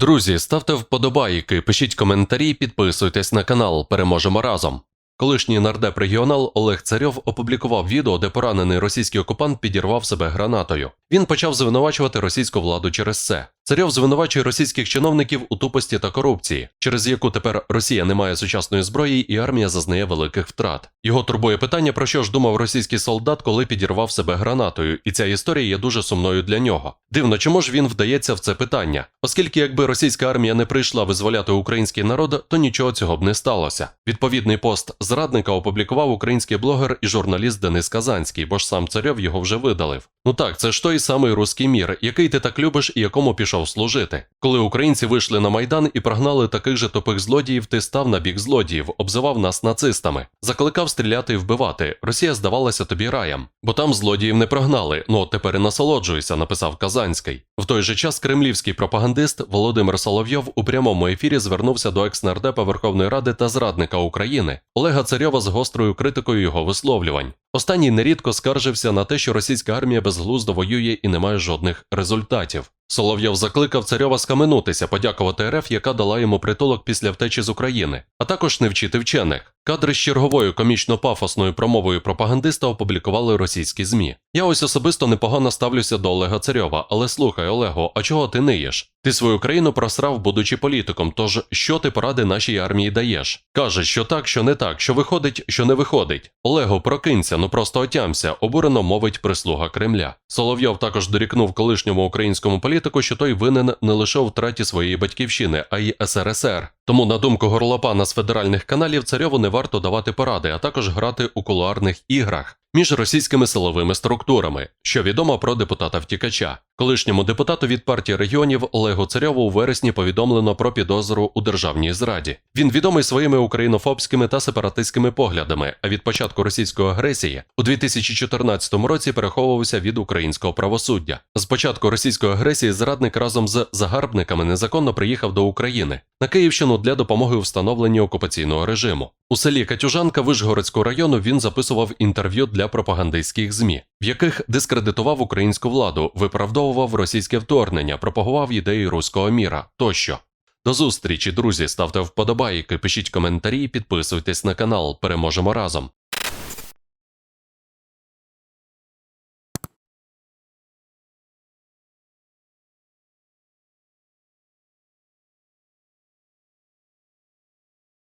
Друзі, ставте вподобайки, пишіть коментарі, підписуйтесь на канал. Переможемо разом. Колишній нардеп регіонал Олег Царьов опублікував відео, де поранений російський окупант підірвав себе гранатою. Він почав звинувачувати російську владу через це. Царьов звинувачує російських чиновників у тупості та корупції, через яку тепер Росія не має сучасної зброї і армія зазнає великих втрат. Його турбує питання, про що ж думав російський солдат, коли підірвав себе гранатою, і ця історія є дуже сумною для нього. Дивно, чому ж він вдається в це питання? Оскільки, якби російська армія не прийшла визволяти український народ, то нічого цього б не сталося. Відповідний пост зрадника опублікував український блогер і журналіст Денис Казанський, бо ж сам царьов його вже видалив. Ну так, це ж той самий руський мір, який ти так любиш і якому пішов служити. Коли українці вийшли на майдан і прогнали таких же тупих злодіїв, ти став на бік злодіїв, обзивав нас нацистами, закликав стріляти і вбивати. Росія здавалася тобі раєм, бо там злодіїв не прогнали. Ну от тепер і насолоджуйся, написав Казанський. В той же час кремлівський пропагандист Володимир Соловйов у прямому ефірі звернувся до екснардепа Верховної Ради та зрадника України Олега Царьова з гострою критикою його висловлювань. Останній нерідко скаржився на те, що російська армія безглуздо воює і не має жодних результатів. Соловйов закликав царьова скаменутися, подякувати РФ, яка дала йому притулок після втечі з України, а також не вчити вчених. Кадри з черговою комічно-пафосною промовою пропагандиста опублікували російські ЗМІ. Я ось особисто непогано ставлюся до Олега Царьова, але слухай, Олего, а чого ти ниєш? Ти свою країну просрав, будучи політиком, тож що ти поради нашій армії даєш? Кажеш, що так, що не так, що виходить, що не виходить. Олего, прокинься, ну просто отямся, обурено мовить прислуга Кремля. Соловйов також дорікнув колишньому українському політику, що той винен не лише у втраті своєї батьківщини, а й СРСР. Тому, на думку горлопана з федеральних каналів, царьову не варто давати поради, а також грати у кулуарних іграх між російськими силовими структурами, що відомо про депутата втікача. Колишньому депутату від партії регіонів Олегу Царьову у вересні повідомлено про підозру у державній зраді. Він відомий своїми українофобськими та сепаратистськими поглядами. А від початку російської агресії у 2014 році переховувався від українського правосуддя. З початку російської агресії зрадник разом з загарбниками незаконно приїхав до України на Київщину для допомоги у встановленні окупаційного режиму. У селі Катюжанка Вишгородського району він записував інтерв'ю для пропагандистських ЗМІ, в яких дискредитував українську владу, виправдовував російське вторгнення, пропагував ідеї руського міра тощо. До зустрічі, друзі, ставте вподобайки, пишіть коментарі, підписуйтесь на канал. Переможемо разом.